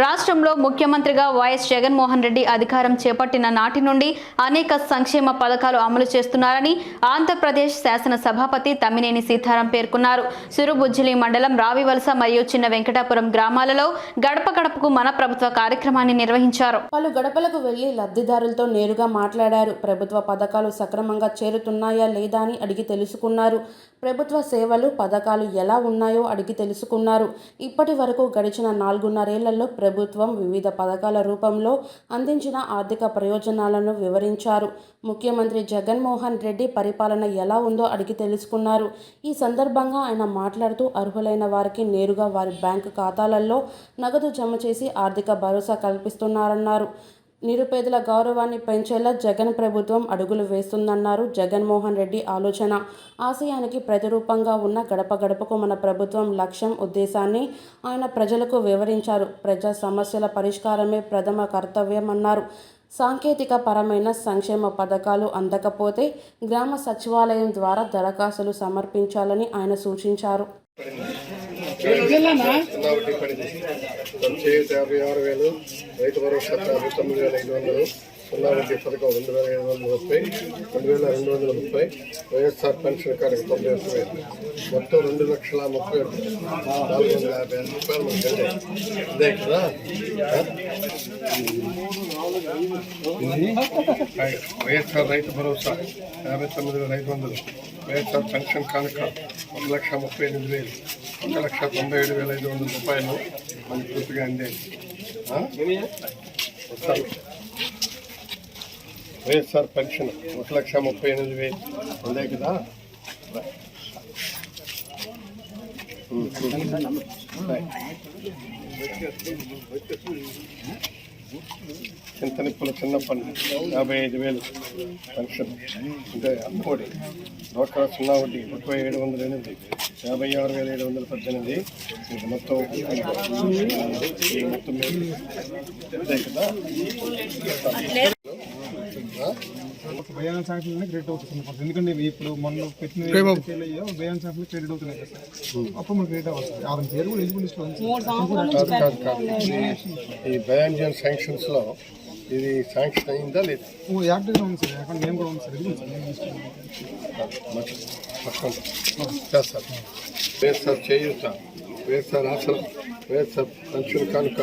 రాష్ట్రంలో ముఖ్యమంత్రిగా వైఎస్ జగన్మోహన్ రెడ్డి అధికారం చేపట్టిన నాటి నుండి అనేక సంక్షేమ పథకాలు అమలు చేస్తున్నారని ఆంధ్రప్రదేశ్ శాసన సభాపతి తమ్మినేని సీతారాం పేర్కొన్నారు. సిరుబుజ్జిలి మండలం రావివలస మరియు చిన్న వెంకటాపురం గ్రామాలలో గడప గడపకు మన ప్రభుత్వ కార్యక్రమాన్ని నిర్వహించారు. పలు గడపలకు వెళ్ళి లబ్ధిదారులతో నేరుగా మాట్లాడారు. ప్రభుత్వ పథకాలు సక్రమంగా చేరుతున్నాయా లేదా అని అడిగి తెలుసుకున్నారు. ప్రభుత్వ సేవలు పథకాలు ఎలా ఉన్నాయో అడిగి తెలుసుకున్నారు. ఇప్పటి వరకు గడిచిన నాలుగున్నరేళ్ళలో ప్రభుత్వం వివిధ పథకాల రూపంలో అందించిన ఆర్థిక ప్రయోజనాలను వివరించారు. ముఖ్యమంత్రి జగన్మోహన్ రెడ్డి పరిపాలన ఎలా ఉందో అడిగి తెలుసుకున్నారు. ఈ సందర్భంగా ఆయన మాట్లాడుతూ అర్హులైన వారికి నేరుగా వారి బ్యాంకు ఖాతాలలో నగదు జమ చేసి ఆర్థిక భరోసా కల్పిస్తున్నారన్నారు. నిరుపేదల గౌరవాన్ని పెంచేలా జగన్ ప్రభుత్వం అడుగులు వేస్తుందన్నారు జగన్మోహన్ రెడ్డి ఆలోచన. ఆశయానికి ప్రతిరూపంగా ఉన్న గడప గడపకు మన ప్రభుత్వం లక్ష్యం ఉద్దేశాన్ని ఆయన ప్రజలకు వివరించారు. ప్రజా సమస్యల పరిష్కారమే ప్రథమ కర్తవ్యమన్నారు. సాంకేతిక పరమైన సంక్షేమ పథకాలు అందకపోతే గ్రామ సచివాలయం ద్వారా దరఖాస్తులు సమర్పించాలని ఆయన సూచించారు. ఒకటి పడింది చేయూత యాభై ఆరు వేలు రైతు భరోసా యాభై తొమ్మిది వేల ఐదు వందలు సున్నా వడ్డీ పథకం రెండు వేల ఐదు వందల ముప్పై రెండు వేల రెండు వందల ముప్పై వైఎస్ఆర్ పెన్షన్ కార్డు తొంభై ఒక్క వేలు. మొత్తం రెండు లక్షల ముప్పై నాలుగు వందల యాభై ఐదు రూపాయలు మనకి అదే ఇదే కదా? వైఎస్ఆర్ రైతు భరోసా యాభై తొమ్మిది వేల ఐదు వందలు వైఎస్ఆర్ పెన్షన్ కానుక ఒక లక్ష ముప్పై ఎనిమిది వేలు. ఒక లక్ష తొంభై ఏడు వేల ఐదు వందల రూపాయలు. మనకి పూర్తిగా అందాయి వైఎస్ఆర్ పెన్షన్. ఒక లక్ష ముప్పై ఎనిమిది వేలు. అందే కదా? చింత నిప్పులు చిన్న పన్ను. యాభై ఐదు వేలు. పెన్షన్. అంటే అమ్మఒడి డోకా సున్నా వడ్డీ. ముప్పై ఏడు వందల ఎనిమిది. యాభై ఆరు వేల ఏడు వందల పద్దెనిమిది ఇది మొత్తం ఈ మొత్తం? భయాన శాఖలోనే క్రెడిట్ అవుతుంది. ఎందుకంటే ఇవి ఇప్పుడు మొన్న పెట్టిన ఫెయిల్ అయ్యో భయాన శాఖలో క్రెడిట్ అవుతున్నాయి కదా. అప్పుడు మనకు క్రెడిట్ అవ్వస్తుంది ఆరు పేరు కూడా ఎలిజిబుల్ లిస్ట్ కాదు కాదు కాదు ఈ- ఈ బయాన్జన్ శాంక్షన్స్లో ఇది శాంక్షన్ అయిందా లేదు? యాక్టివ్గా ఉంది సార్. అకౌంట్ మేము కూడా ఉంది సార్. ఇది ఉంది సార్. వేస్తారు చేయూత. వేస్తారు అసలు వేస్తారు పెన్షన్ కనుక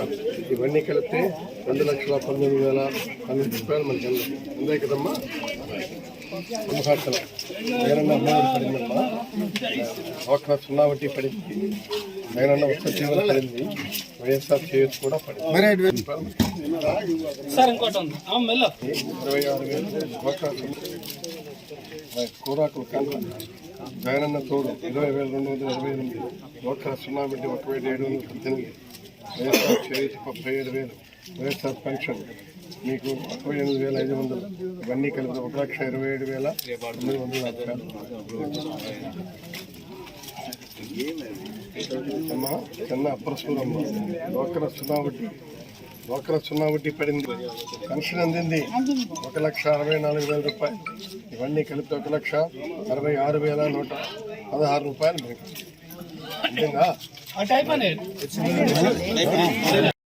ఇవన్నీ కలిపితే రెండు లక్షల పంతొమ్మిది వేల పన్నెండు రూపాయలు మనకి అందాయి. అందాయి కదమ్మా? జగనన్న అమ్మఒడి పడిందమ్మా? సున్నా వడ్డీ పడింది. జగనన్న వస్తు జీవన పడింది వైఎస్ఆర్ చేయొచ్చు కూడా పడింది. ఇరవై ఆరు వేలు కూరాకులు కనుక జగనన్న తోడు ఇరవై వేల రెండు వందల ఇరవై ఎనిమిది. నూట సున్నా వడ్డీ ఒక వేల ఏడు వందల పద్దెనిమిది. వైఎస్ఆర్ చేతి ముప్పై ఏడు వేలు. YSR pension. మీకు ముప్పై ఎనిమిది వేల ఐదు వందలు. ఇవన్నీ కలిపి ఒక లక్ష ఇరవై ఏడు వేల తొమ్మిది వందల అమ్మ చిన్న అప్రసూరమ్మ డోకర సున్నా వడ్డీ పడింది పెన్షన్ అందింది ఒక లక్ష అరవై నాలుగు వేల రూపాయలు ఇవన్నీ కలిపి ఒక లక్ష అరవై ఆరు వేల నూట పదహారు రూపాయలు మీకు